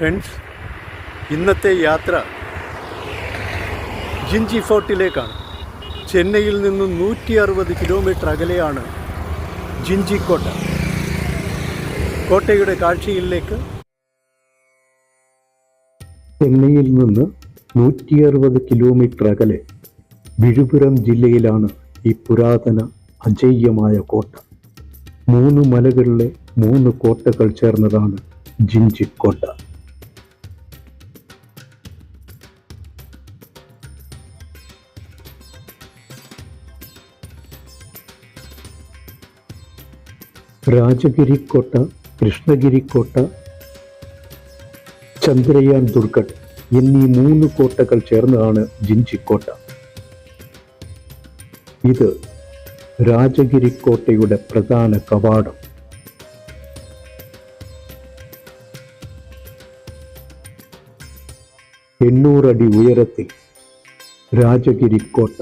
Friends ഇന്നത്തെ യാത്ര ജിഞ്ചി ഫോർട്ടിലേക്കാണ്. ചെന്നൈയിൽ നിന്നും നൂറ്റി അറുപത് കിലോമീറ്റർ അകലെയാണ് ജിഞ്ചിക്കോട്ട കോട്ടയുടെ കാഴ്ചയിലേക്ക്. ചെന്നൈയിൽ നിന്ന് നൂറ്റി അറുപത് കിലോമീറ്റർ അകലെ വിഴുപുരം ജില്ലയിലാണ് ഈ പുരാതന അജയ്യമായ കോട്ട. മൂന്ന് മലകളിലെ മൂന്ന് കോട്ടകൾ ചേർന്നതാണ് ജിഞ്ചിക്കോട്ട രാജഗിരിക്കോട്ട കൃഷ്ണഗിരിക്കോട്ട ചന്ദ്രയാൻ ദുർഗഡ് എന്നീ മൂന്ന് കോട്ടകൾ ചേർന്നതാണ് ജിഞ്ചിക്കോട്ട ഇത് രാജഗിരിക്കോട്ടയുടെ പ്രധാന കവാടം. എണ്ണൂറടി ഉയരത്തിൽ രാജഗിരിക്കോട്ട.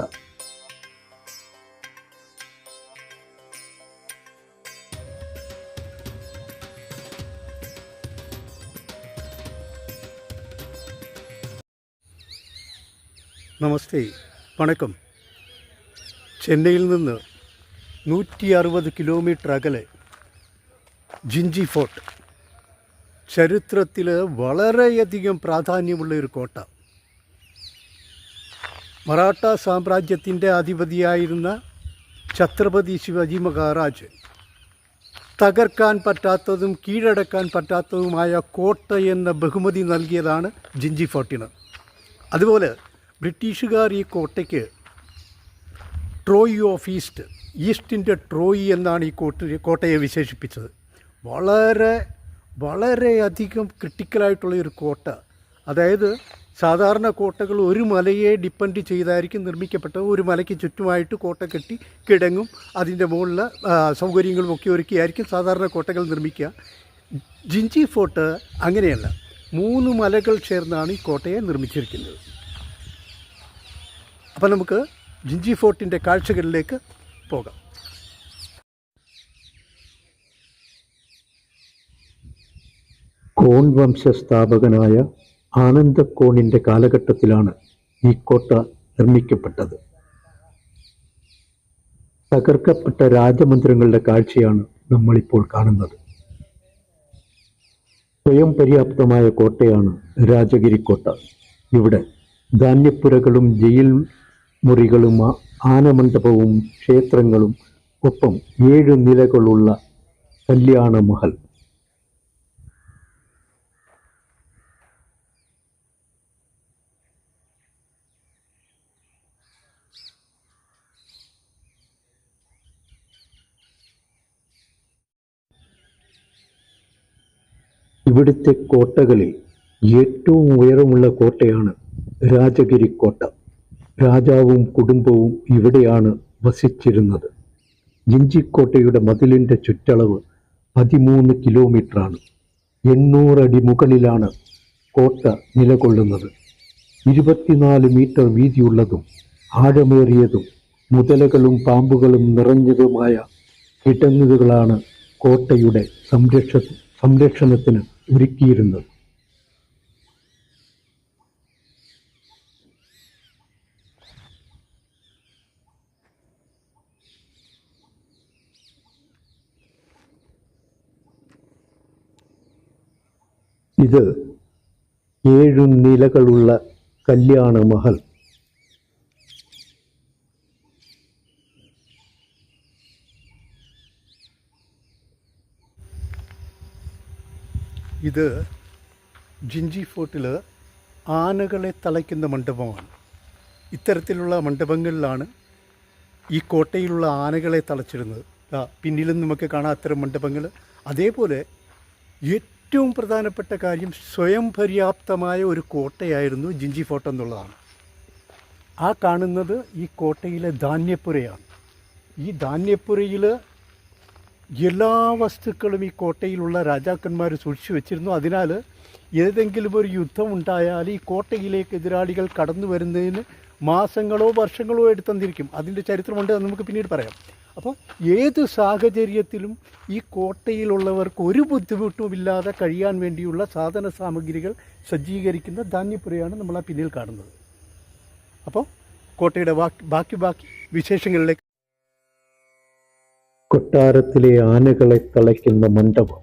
നമസ്തേ വണക്കം. ചെന്നൈയിൽ നിന്ന് നൂറ്റി അറുപത് കിലോമീറ്റർ അകലെ ജിഞ്ചി ഫോർട്ട്. ചരിത്രത്തിൽ വളരെയധികം പ്രാധാന്യമുള്ള ഒരു കോട്ട. മറാഠ സാമ്രാജ്യത്തിന്റെ അധിപതിയായിരുന്ന ഛത്രപതി ശിവജി മഹാരാജ് തകർക്കാൻ പറ്റാത്തതും കീഴടക്കാൻ പറ്റാത്തതുമായ കോട്ട എന്ന ബഹുമതി നൽകിയതാണ് ജിഞ്ചി ഫോർട്ടിന്. അതുപോലെ ബ്രിട്ടീഷുകാർ ഈ കോട്ടയ്ക്ക് ട്രോയി ഓഫ് ഈസ്റ്റ് ഈസ്റ്റിന്റെ ട്രോയി എന്നാണ് ഈ കോട്ട കോട്ടയെ വിശേഷിപ്പിച്ചത്. വളരെ വളരെയധികം ക്രിട്ടിക്കലായിട്ടുള്ള ഒരു കോട്ട. അതായത് സാധാരണ കോട്ടകൾ ഒരു മലയെ ഡിപ്പെൻഡ് ചെയ്തായിരിക്കും നിർമ്മിക്കപ്പെട്ടത് ഒരു മലയ്ക്ക് ചുറ്റുമായിട്ട് കോട്ട കെട്ടി കിടങ്ങും അതിന്റെ മുകളിൽ സൗകര്യങ്ങളും ഒക്കെ ഒരുക്കിയായിരിക്കും സാധാരണ കോട്ടകൾ നിർമ്മിക്കുക. ജിഞ്ചി ഫോർട്ട് അങ്ങനെയല്ല മൂന്ന് മലകൾ ചേർന്നാണ് ഈ കോട്ടയെ നിർമ്മിച്ചിരിക്കുന്നത്. അപ്പം നമുക്ക് ജിഞ്ചി ഫോർട്ടിന്റെ കാഴ്ചകളിലേക്ക് പോകാം. കോൺ വംശ സ്ഥാപകനായ കോണിന്റെ കാലഘട്ടത്തിലാണ് ഈ കോട്ട നിർമ്മിക്കപ്പെട്ടത്. തകർക്കപ്പെട്ട രാജമന്ദിരങ്ങളുടെ കാഴ്ചയാണ് നമ്മളിപ്പോൾ കാണുന്നത്. സ്വയം പര്യാപ്തമായ കോട്ടയാണ് രാജഗിരിക്കോട്ട. ഇവിടെ ധാന്യപ്പുരകളും ജയിൽ മുറികളും ആനമണ്ഡപവും ക്ഷേത്രങ്ങളും ഒപ്പം ഏഴ് നിലകളുള്ള കല്യാണ മഹൽ ഇവിടുത്തെ കോട്ടകളിൽ ഏറ്റവും ഉയരമുള്ള കോട്ടയാണ് രാജഗിരി കോട്ട. രാജാവും കുടുംബവും ഇവിടെയാണ് വസിച്ചിരുന്നത്. ജിഞ്ചിക്കോട്ടയുടെ മതിലിന്റെ ചുറ്റളവ് പതിമൂന്ന് കിലോമീറ്ററാണ്. എണ്ണൂറടി മുകളിലാണ് കോട്ട നിലകൊള്ളുന്നത്. ഇരുപത്തിനാല് മീറ്റർ വീതിയുള്ളതും ആഴമേറിയതും മുതലകളും പാമ്പുകളും നിറഞ്ഞതുമായ കിടങ്ങുകളാണ് കോട്ടയുടെ സംരക്ഷ സംരക്ഷണത്തിന് ഒരുക്കിയിരുന്നത്. ഇത് ഏഴു നിലകളുള്ള കല്യാണ മഹൽ ഇത് ജിഞ്ചി ഫോർട്ടിൽ ആനകളെ തളയ്ക്കുന്ന മണ്ഡപമാണ്. ഇത്തരത്തിലുള്ള മണ്ഡപങ്ങളിലാണ് ഈ കോട്ടയിലുള്ള ആനകളെ തളച്ചിരുന്നത് പിന്നിലും നമുക്ക് കാണാം അത്തരം മണ്ഡപങ്ങൾ അതേപോലെ ഏറ്റവും പ്രധാനപ്പെട്ട കാര്യം സ്വയം പര്യാപ്തമായ ഒരു കോട്ടയായിരുന്നു ജിഞ്ചി ഫോർട്ട് എന്നുള്ളതാണ്. ആ കാണുന്നത് ഈ കോട്ടയിലെ ധാന്യപ്പുരയാണ്. ഈ ധാന്യപ്പുരയിൽ എല്ലാ വസ്തുക്കളും ഈ കോട്ടയിലുള്ള രാജാക്കന്മാർ സൂക്ഷിച്ചു വെച്ചിരുന്നു. അതിനാൽ ഏതെങ്കിലും ഒരു യുദ്ധം ഉണ്ടായാൽ ഈ കോട്ടയിലേക്ക് എതിരാളികൾ കടന്നു വരുന്നതിന് മാസങ്ങളോ വർഷങ്ങളോ എടുത്തന്നിരിക്കും അതിന്റെ ചരിത്രമുണ്ട് നമുക്ക് പിന്നീട് പറയാം. അപ്പോൾ ഏത് സാഹചര്യത്തിലും ഈ കോട്ടയിലുള്ളവർക്ക് ഒരു ബുദ്ധിമുട്ടുമില്ലാതെ കഴിയാൻ വേണ്ടിയുള്ള സാധന സാമഗ്രികൾ സജ്ജീകരിക്കുന്ന ധാന്യപ്പുരയാണ് നമ്മൾ ആ പിന്നിൽ കാണുന്നത്. അപ്പോൾ കോട്ടയുടെ ബാക്കി ബാക്കി വിശേഷങ്ങളിലേക്ക്. കൊട്ടാരത്തിലെ ആനകളെ തളയ്ക്കുന്ന മണ്ഡപം.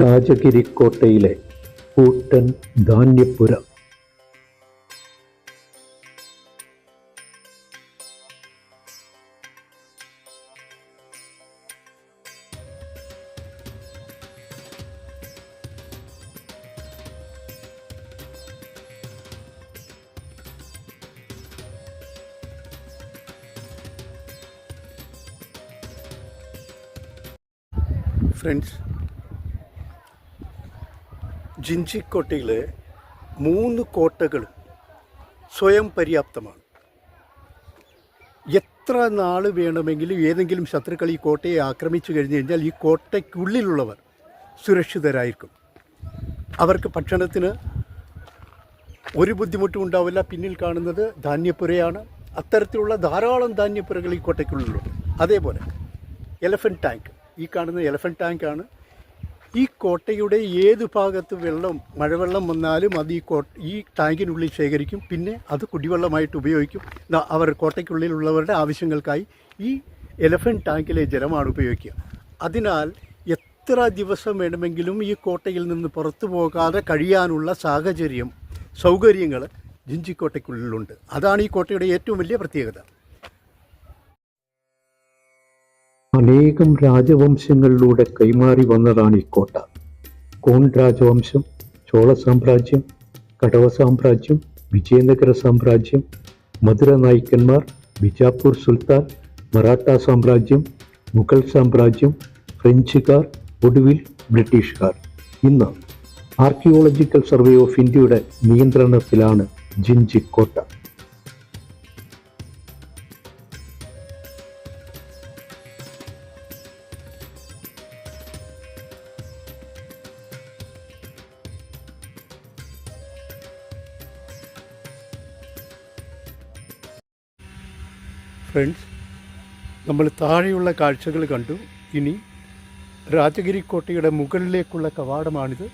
രാജഗിരിക്കോട്ടയിലെ കൂട്ടൻ ധാന്യപ്പുര. ജിഞ്ചിക്കോട്ടയിലെ മൂന്ന് കോട്ടകളും സ്വയം പര്യാപ്തമാണ്. എത്ര നാൾ വേണമെങ്കിലും ഏതെങ്കിലും ശത്രുക്കൾ ഈ കോട്ടയെ ആക്രമിച്ചു കഴിഞ്ഞു കഴിഞ്ഞാൽ ഈ കോട്ടയ്ക്കുള്ളിലുള്ളവർ സുരക്ഷിതരായിരിക്കും. അവർക്ക് ഭക്ഷണത്തിന് ഒരു ബുദ്ധിമുട്ടും ഉണ്ടാവില്ല. പിന്നിൽ കാണുന്നത് ധാന്യപ്പുരയാണ്. അത്തരത്തിലുള്ള ധാരാളം ധാന്യപ്പുരകൾ ഈ കോട്ടയ്ക്കുള്ളിലുണ്ട്. അതേപോലെ എലഫന്റ് ടാങ്ക്. ഈ കാണുന്ന എലഫന്റ് ടാങ്കാണ് ഈ കോട്ടയുടെ ഏത് ഭാഗത്ത് വെള്ളം മഴവെള്ളം വന്നാലും അത് ഈ കോ ഈ ടാങ്കിനുള്ളിൽ ശേഖരിക്കും. പിന്നെ അത് കുടിവെള്ളമായിട്ട് ഉപയോഗിക്കും. അവർ കോട്ടയ്ക്കുള്ളിലുള്ളവരുടെ ആവശ്യങ്ങൾക്കായി ഈ എലഫന്റ് ടാങ്കിലെ ജലമാണ് ഉപയോഗിക്കുക. അതിനാൽ എത്ര ദിവസം വേണമെങ്കിലും ഈ കോട്ടയിൽ നിന്ന് പുറത്തു പോകാതെ കഴിയാനുള്ള സാഹചര്യം സൗകര്യങ്ങൾ ജിഞ്ചിക്കോട്ടയ്ക്കുള്ളിലുണ്ട്. അതാണ് ഈ കോട്ടയുടെ ഏറ്റവും വലിയ പ്രത്യേകത. അനേകം രാജവംശങ്ങളിലൂടെ കൈമാറി വന്നതാണ് ഈ കോട്ട. കോൺ രാജവംശം ചോള സാമ്രാജ്യം കടവ സാമ്രാജ്യം വിജയനഗര സാമ്രാജ്യം മധുര നായിക്കന്മാർ ബിജാപ്പൂർ സുൽത്താൻ മറാഠ സാമ്രാജ്യം മുഗൾ സാമ്രാജ്യം ഫ്രഞ്ചുകാർ ഒടുവിൽ ബ്രിട്ടീഷുകാർ. ഇന്ന് ആർക്കിയോളജിക്കൽ സർവേ ഓഫ് ഇന്ത്യയുടെ നിയന്ത്രണത്തിലാണ് ജിഞ്ചി കോട്ട. ഫ്രണ്ട്സ് നമ്മൾ താഴെയുള്ള കാഴ്ചകൾ കണ്ടു. ഇനി രാജഗിരി കോട്ടയുടെ മുകളിലേക്കുള്ള കവാടമാണിത്.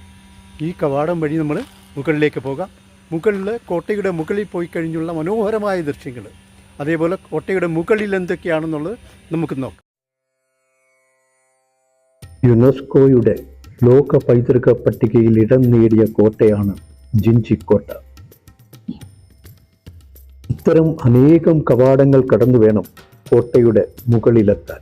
ഈ കവാടം വഴി നമ്മൾ മുകളിലേക്ക് പോകാം. മുകളിൽ കോട്ടയുടെ മുകളിൽ പോയി കഴിഞ്ഞുള്ള മനോഹരമായ ദൃശ്യങ്ങൾ. അതേപോലെ കോട്ടയുടെ മുകളിൽ എന്തൊക്കെയാണെന്നുള്ളത് നമുക്ക് നോക്കാം. യുനെസ്കോയുടെ ലോക പൈതൃക പട്ടികയിൽ ഇടം നേടിയ കോട്ടയാണ് ജിഞ്ചിക്കോട്ട. ഇത്തരം അനേകം കവാടങ്ങൾ കടന്നു വേണം കോട്ടയുടെ മുകളിലെത്താൻ.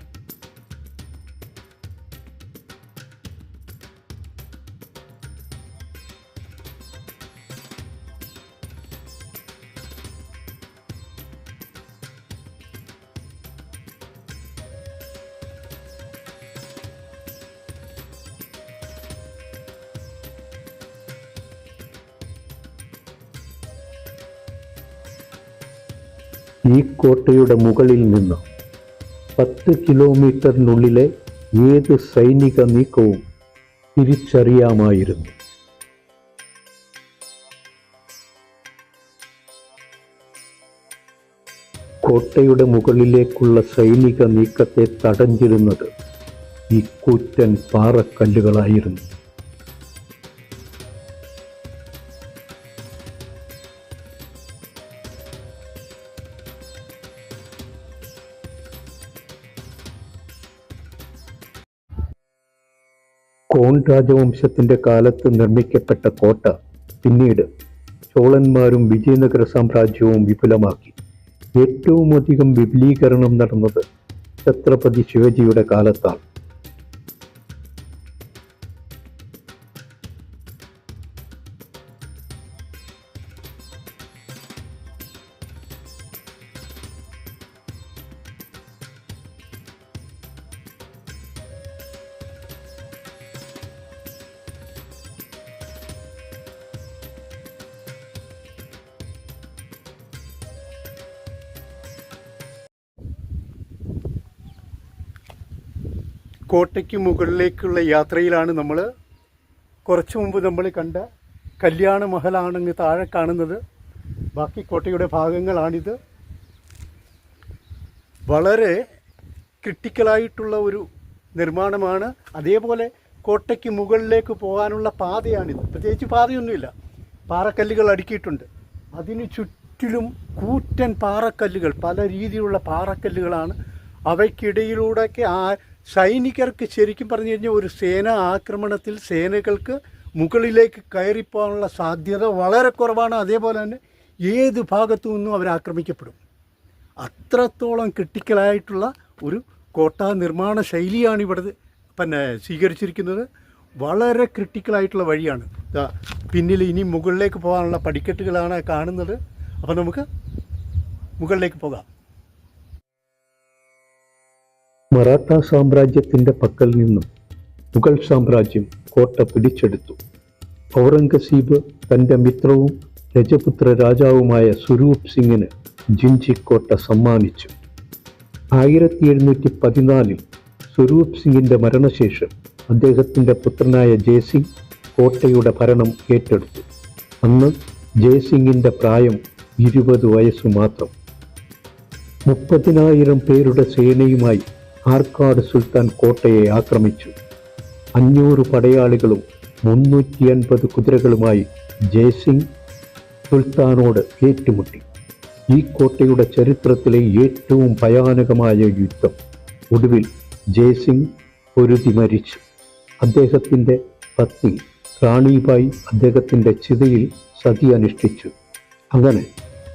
ഈ കോട്ടയുടെ മുകളിൽ നിന്ന് പത്ത് കിലോമീറ്ററിനുള്ളിലെ ഏത് സൈനിക നീക്കവും തിരിച്ചറിയാമായിരുന്നു. കോട്ടയുടെ മുകളിലേക്കുള്ള സൈനിക നീക്കത്തെ തടഞ്ഞിരുന്നത് ഈ കൂറ്റൻ പാറക്കല്ലുകളായിരുന്നു. കോൺ രാജവംശത്തിന്റെ കാലത്ത് നിർമ്മിക്കപ്പെട്ട കോട്ട പിന്നീട് ചോളന്മാരും വിജയനഗര സാമ്രാജ്യവും വിപുലമാക്കി. ഏറ്റവുമധികം വിപുലീകരണം നടന്നത് ഛത്രപതി ശിവജിയുടെ കാലത്താണ്. കോട്ടയ്ക്ക് മുകളിലേക്കുള്ള യാത്രയിലാണ് നമ്മൾ കുറച്ച് മുമ്പ് നമ്മൾ കണ്ട കല്യാണ മഹലാണെങ്കിൽ താഴെ കാണുന്നത്. ബാക്കി കോട്ടയുടെ ഭാഗങ്ങളാണിത്. വളരെ ക്രിട്ടിക്കലായിട്ടുള്ള ഒരു നിർമ്മാണമാണ്. അതേപോലെ കോട്ടയ്ക്ക് മുകളിലേക്ക് പോകാനുള്ള പാതയാണിത്. പ്രത്യേകിച്ച് പാതയൊന്നുമില്ല. പാറക്കല്ലുകൾ അടുക്കിയിട്ടുണ്ട്. അതിന് ചുറ്റിലും കൂറ്റൻ പാറക്കല്ലുകൾ പല രീതിയിലുള്ള പാറക്കല്ലുകളാണ്. അവയ്ക്കിടയിലൂടെയൊക്കെ ആ സൈനികർക്ക് ശരിക്കും പറഞ്ഞു കഴിഞ്ഞാൽ ഒരു സേനാ ആക്രമണത്തിൽ സേനകൾക്ക് മുകളിലേക്ക് കയറിപ്പോകാനുള്ള സാധ്യത വളരെ കുറവാണ്. അതേപോലെ തന്നെ ഏത് ഭാഗത്തു നിന്നും അവർ ആക്രമിക്കപ്പെടും? അത്രത്തോളം ക്രിട്ടിക്കലായിട്ടുള്ള ഒരു കോട്ടാ നിർമ്മാണ ശൈലിയാണ് ഇവിടെ പിന്നെ സ്വീകരിച്ചിരിക്കുന്നത്. വളരെ ക്രിട്ടിക്കലായിട്ടുള്ള വഴിയാണ്. പിന്നിൽ ഇനി മുകളിലേക്ക് പോകാനുള്ള പടിക്കെട്ടുകളാണ് കാണുന്നത്. അപ്പോൾ നമുക്ക് മുകളിലേക്ക് പോകാം. മറാഠ സാമ്രാജ്യത്തിന്റെ പക്കൽ നിന്നും മുഗൾ സാമ്രാജ്യം കോട്ട പിടിച്ചെടുത്തു. ഔറംഗസീബ് തന്റെ മിത്രവും രജപുത്ര രാജാവുമായ സുരൂപ് സിംഗിന് ജിഞ്ചി കോട്ട സമ്മാനിച്ചു. ആയിരത്തി എഴുന്നൂറ്റി പതിനാലിൽ സ്വരൂപ് സിംഗിന്റെ മരണശേഷം അദ്ദേഹത്തിന്റെ പുത്രനായ ജയസിംഗ് കോട്ടയുടെ ഭരണം ഏറ്റെടുത്തു. അന്ന് ജയസിംഗിന്റെ പ്രായം ഇരുപത് വയസ്സു മാത്രം. മുപ്പതിനായിരം പേരുടെ സേനയുമായി ആർക്കാട് സുൽത്താൻ കോട്ടയെ ആക്രമിച്ചു. അഞ്ഞൂറ് പടയാളികളും മുന്നൂറ്റി അൻപത് കുതിരകളുമായി ജയസിംഗ് സുൽത്താനോട് ഏറ്റുമുട്ടി. ഈ കോട്ടയുടെ ചരിത്രത്തിലെ ഏറ്റവും ഭയാനകമായ യുദ്ധം. ഒടുവിൽ ജയസിംഗ് പൊരുതി മരിച്ചു. അദ്ദേഹത്തിന്റെ പത്നി റാണിബായി അദ്ദേഹത്തിന്റെ ചിതയിൽ സതി അനുഷ്ഠിച്ചു അങ്ങനെ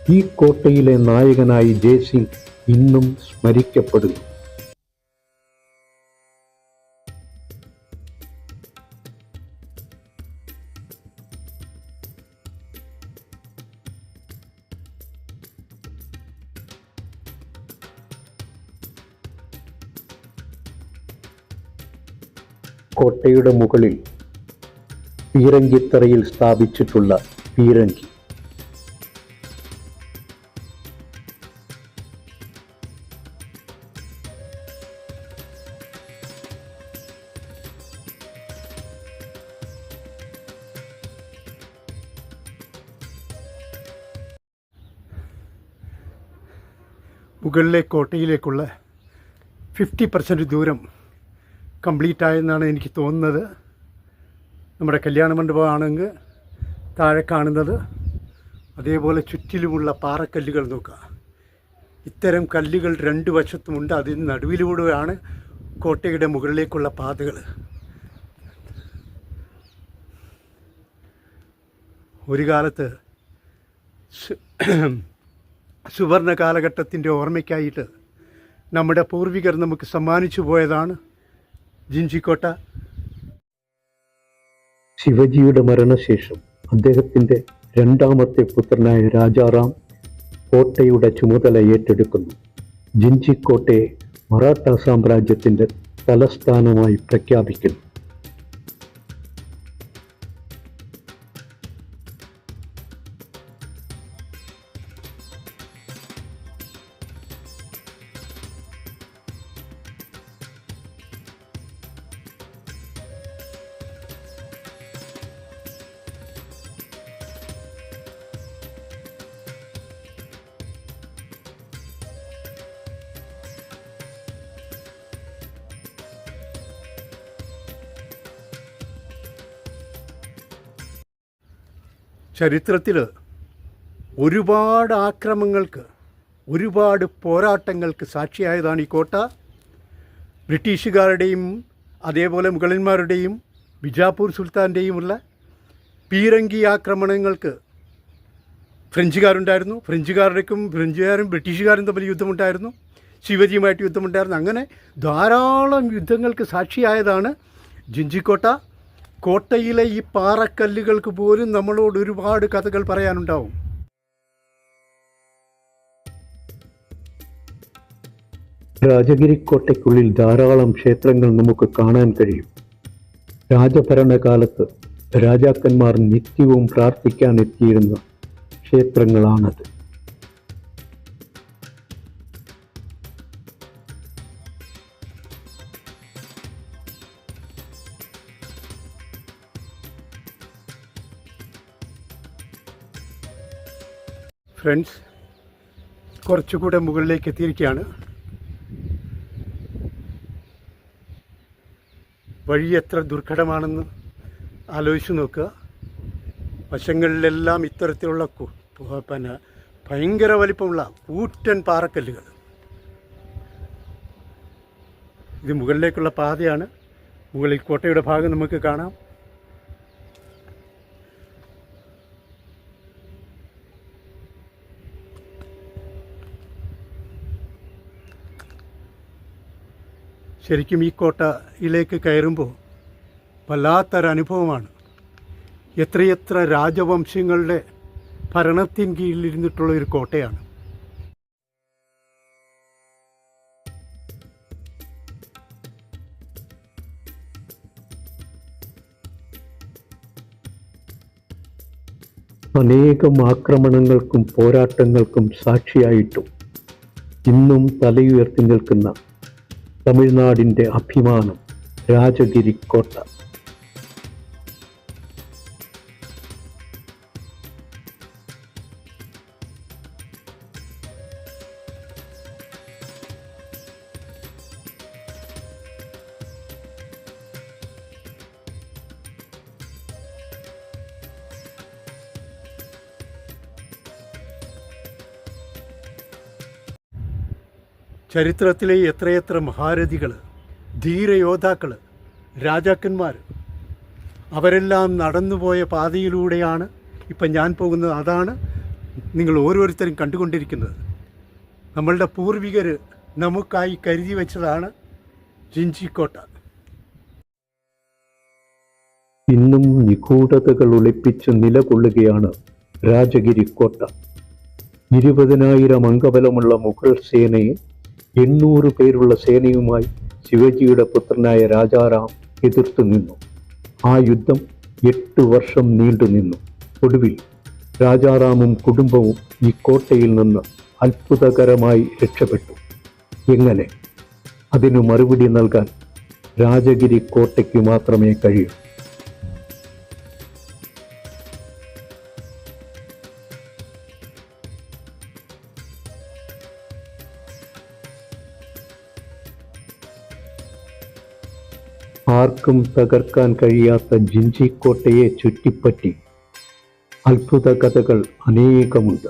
ഈ കോട്ടയിലെ നായകനായി ജയസിംഗ് ഇന്നും സ്മരിക്കപ്പെടുന്നു. കോട്ടയുടെ മുകളിൽ പീരങ്കിത്തറയിൽ സ്ഥാപിച്ചിട്ടുള്ള പീരങ്കി. മുകളിലെ കോട്ടയിലേക്കുള്ള ഫിഫ്റ്റി പെർസെന്റ് ദൂരം കംപ്ലീറ്റ് ആയെന്നാണ് എനിക്ക് തോന്നുന്നത്. നമ്മുടെ കല്യാണ മണ്ഡപമാണെങ്കിൽ താഴെ കാണുന്നത് അതേപോലെ ചുറ്റിലുമുള്ള പാറക്കല്ലുകൾ നോക്കുക. ഇത്തരം കല്ലുകൾ രണ്ട് വശത്തുമുണ്ട്. അതിന് നടുവിലൂടെയാണ് കോട്ടയുടെ മുകളിലേക്കുള്ള പാതകൾ. ഒരു കാലത്ത് സുവർണ കാലഘട്ടത്തിന്റെ ഓർമ്മയ്ക്കായിട്ട് നമ്മുടെ പൂർവികർ നമുക്ക് സമ്മാനിച്ചു പോയതാണ് ജിഞ്ചിക്കോട്ട ശിവജിയുടെ മരണശേഷം അദ്ദേഹത്തിന്റെ രണ്ടാമത്തെ പുത്രനായ രാജാറാം കോട്ടയുടെ ചുമതല ഏറ്റെടുക്കുന്നു. ജിൻജിക്കോട്ടയെ മറാഠ സാമ്രാജ്യത്തിന്റെ തലസ്ഥാനമായി പ്രഖ്യാപിക്കുന്നു. ചരിത്രത്തിൽ ഒരുപാട് ആക്രമങ്ങൾക്ക് ഒരുപാട് പോരാട്ടങ്ങൾക്ക് സാക്ഷിയായതാണ് ഈ കോട്ട. ബ്രിട്ടീഷുകാരുടെയും അതേപോലെ മുഗളന്മാരുടെയും ബിജാപൂർ സുൽത്താന്റെയുമുള്ള പീരങ്കി ആക്രമണങ്ങൾക്ക് ഫ്രഞ്ചുകാരുണ്ടായിരുന്നു. ഫ്രഞ്ചുകാരുടെക്കും ഫ്രഞ്ചുകാരും ബ്രിട്ടീഷുകാരും തമ്മിൽ യുദ്ധമുണ്ടായിരുന്നു. ശിവജിയുമായിട്ട് യുദ്ധമുണ്ടായിരുന്നു. അങ്ങനെ ധാരാളം യുദ്ധങ്ങൾക്ക് സാക്ഷിയായതാണ് ജിഞ്ചിക്കോട്ട. കോട്ടയിലെ ഈ പാറക്കല്ലുകൾക്ക് പോലും നമ്മളോട് ഒരുപാട് കഥകൾ പറയാനുണ്ടാവും. രാജഗിരിക്കോട്ടയ്ക്കുള്ളിൽ ധാരാളം ക്ഷേത്രങ്ങൾ നമുക്ക് കാണാൻ കഴിയും. രാജഭരണകാലത്ത് രാജാക്കന്മാർ നിത്യവും പ്രാർത്ഥിക്കാൻ എത്തിയിരുന്ന ക്ഷേത്രങ്ങളാണത്. ഫ്രണ്ട്സ് കുറച്ചുകൂടെ മുകളിലേക്ക് എത്തിയിരിക്കുകയാണ്. വഴി എത്ര ദുർഘടമാണെന്ന് ആലോചിച്ച് നോക്കുക. വശങ്ങളിലെല്ലാം ഇത്തരത്തിലുള്ള പിന്നെ ഭയങ്കര വലിപ്പമുള്ള കൂറ്റൻ പാറക്കല്ലുകൾ. ഇത് മുകളിലേക്കുള്ള പാതയാണ്. മുകളിൽ കോട്ടയുടെ ഭാഗം നമുക്ക് കാണാം. ശരിക്കും ഈ കോട്ടയിലേക്ക് കയറുമ്പോൾ വല്ലാത്തൊരനുഭവമാണ്. എത്രയെത്ര രാജവംശങ്ങളുടെ ഭരണത്തിൻ കീഴിലിരുന്നിട്ടുള്ള ഒരു കോട്ടയാണ്. അനേകം ആക്രമണങ്ങൾക്കും പോരാട്ടങ്ങൾക്കും സാക്ഷിയായിട്ടും ഇന്നും തലയുയർത്തി നിൽക്കുന്ന തമിഴ്നാടിന്റെ അഭിമാനം രാജഗിരി കോട്ട ചരിത്രത്തിലെ എത്രയെത്ര മഹാരഥികൾ ധീരയോദ്ധാക്കൾ രാജാക്കന്മാർ അവരെല്ലാം നടന്നുപോയ പാതയിലൂടെയാണ് ഇപ്പം ഞാൻ പോകുന്നത്. അതാണ് നിങ്ങൾ ഓരോരുത്തരും കണ്ടുകൊണ്ടിരിക്കുന്നത്. നമ്മളുടെ പൂർവികർ നമുക്കായി കരുതി വെച്ചതാണ് ജിഞ്ചിക്കോട്ട ഇന്നും നിഗൂഢതകൾ ഒളിപ്പിച്ച് നിലകൊള്ളുകയാണ് രാജഗിരി കോട്ട. ഇരുപതിനായിരം അംഗബലമുള്ള മുഗൾ സേനയെ എണ്ണൂറ് പേരുള്ള സേനയുമായി ശിവജിയുടെ പുത്രനായ രാജാറാം എതിർത്തു നിന്നു. ആ യുദ്ധം എട്ട് വർഷം നീണ്ടു നിന്നു. ഒടുവിൽ രാജാറാമും കുടുംബവും ഈ കോട്ടയിൽ നിന്ന് അത്ഭുതകരമായി രക്ഷപ്പെട്ടു. എങ്ങനെ? അതിനു മറുപടി നൽകാൻ രാജഗിരി കോട്ടയ്ക്ക് മാത്രമേ കഴിയൂ. ആർക്കും തകർക്കാൻ കഴിയാത്ത ജിഞ്ചിക്കോട്ടയെ ചുറ്റിപ്പറ്റി അത്ഭുത കഥകൾ അനേകമുണ്ട്.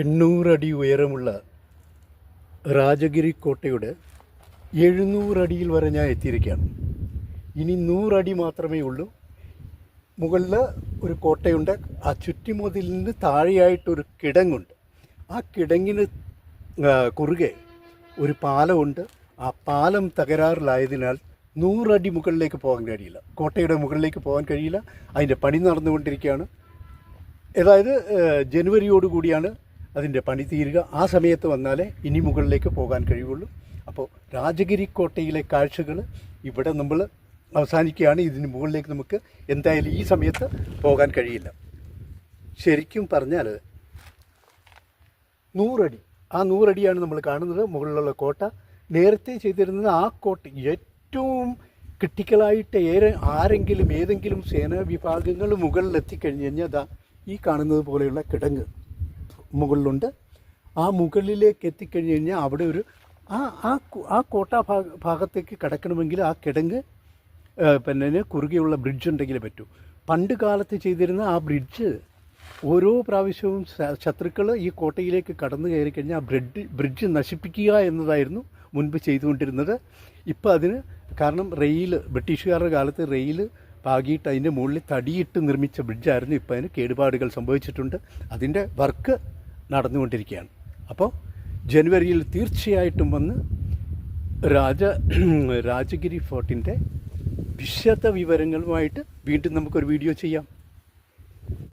എണ്ണൂറടി ഉയരമുള്ള രാജഗിരി കോട്ടയുടെ എഴുന്നൂറടിയിൽ വരെ ഞാൻ എത്തിയിരിക്കുകയാണ്. ഇനി നൂറടി മാത്രമേ ഉള്ളൂ. മുകളിൽ ഒരു കോട്ടയുണ്ട്. ആ ചുറ്റുമതിലിന് താഴെയായിട്ടൊരു കിടങ്ങുണ്ട്. ആ കിടങ്ങിന് കുറുകെ ഒരു പാലമുണ്ട്. ആ പാലം തകരാറിലായതിനാൽ നൂറടി മുകളിലേക്ക് പോകാൻ കഴിയില്ല. കോട്ടയുടെ മുകളിലേക്ക് പോകാൻ കഴിയില്ല. അതിന്റെ പണി നടന്നുകൊണ്ടിരിക്കുകയാണ്. അതായത് ജനുവരിയോടുകൂടിയാണ് ജനുവരിയോട് കൂടിയാണ് അതിന്റെ പണി തീരുക. ആ സമയത്ത് വന്നാലേ ഇനി മുകളിലേക്ക് പോകാൻ കഴിയുള്ളൂ. അപ്പോൾ രാജഗിരി കോട്ടയിലെ കാഴ്ചകൾ ഇവിടെ നമ്മൾ അവസാനിക്കുകയാണ്. ഇതിന് മുകളിലേക്ക് നമുക്ക് എന്തായാലും ഈ സമയത്ത് പോകാൻ കഴിയില്ല. ശരിക്കും പറഞ്ഞാൽ നൂറടി. ആ നൂറടിയാണ് നമ്മൾ കാണുന്നത്. മുകളിലുള്ള കോട്ട. നേരത്തെ ചെയ്തിരുന്നത് ആ കോട്ട ഏറ്റവും ക്രിട്ടിക്കലായിട്ട് ഏറെ ആരെങ്കിലും ഏതെങ്കിലും സേനാ വിഭാഗങ്ങൾ മുകളിൽ എത്തിക്കഴിഞ്ഞ് കഴിഞ്ഞാൽ അതാ ഈ കാണുന്നത് പോലെയുള്ള കിടങ്ങ്. മുകളിലുണ്ട്. ആ മുകളിലേക്ക് എത്തിക്കഴിഞ്ഞ് കഴിഞ്ഞാൽ അവിടെ ഒരു ആ ആ ആ കോട്ട ഭാഗ ഭാഗത്തേക്ക് കിടക്കണമെങ്കിൽ ആ കിടങ്ങ് പിന്നെ കുറുകെയുള്ള ബ്രിഡ്ജ് ഉണ്ടെങ്കിൽ പറ്റൂ. പണ്ട് കാലത്ത് ചെയ്തിരുന്ന ആ ബ്രിഡ്ജ് ഓരോ പ്രാവശ്യവും ശത്രുക്കൾ ഈ കോട്ടയിലേക്ക് കടന്നു കയറി കഴിഞ്ഞാൽ ആ ബ്രിഡ് ബ്രിഡ്ജ് നശിപ്പിക്കുക എന്നതായിരുന്നു മുൻപ് ചെയ്തുകൊണ്ടിരുന്നത്. ഇപ്പോൾ അതിന് കാരണം റെയിൽ ബ്രിട്ടീഷുകാരുടെ കാലത്ത് റെയിൽ പാകിയിട്ട് അതിന്റെ മുകളിൽ തടിയിട്ട് നിർമ്മിച്ച ബ്രിഡ്ജായിരുന്നു ഇപ്പോൾ അതിന് കേടുപാടുകൾ സംഭവിച്ചിട്ടുണ്ട്. അതിന്റെ വർക്ക് നടന്നുകൊണ്ടിരിക്കുകയാണ്. അപ്പോൾ ജനുവരിയിൽ തീർച്ചയായിട്ടും വന്ന് രാജ രാജഗിരി ഫോർട്ടിന്റെ വിശദ വിവരങ്ങളുമായിട്ട് വീണ്ടും നമുക്കൊരു വീഡിയോ ചെയ്യാം.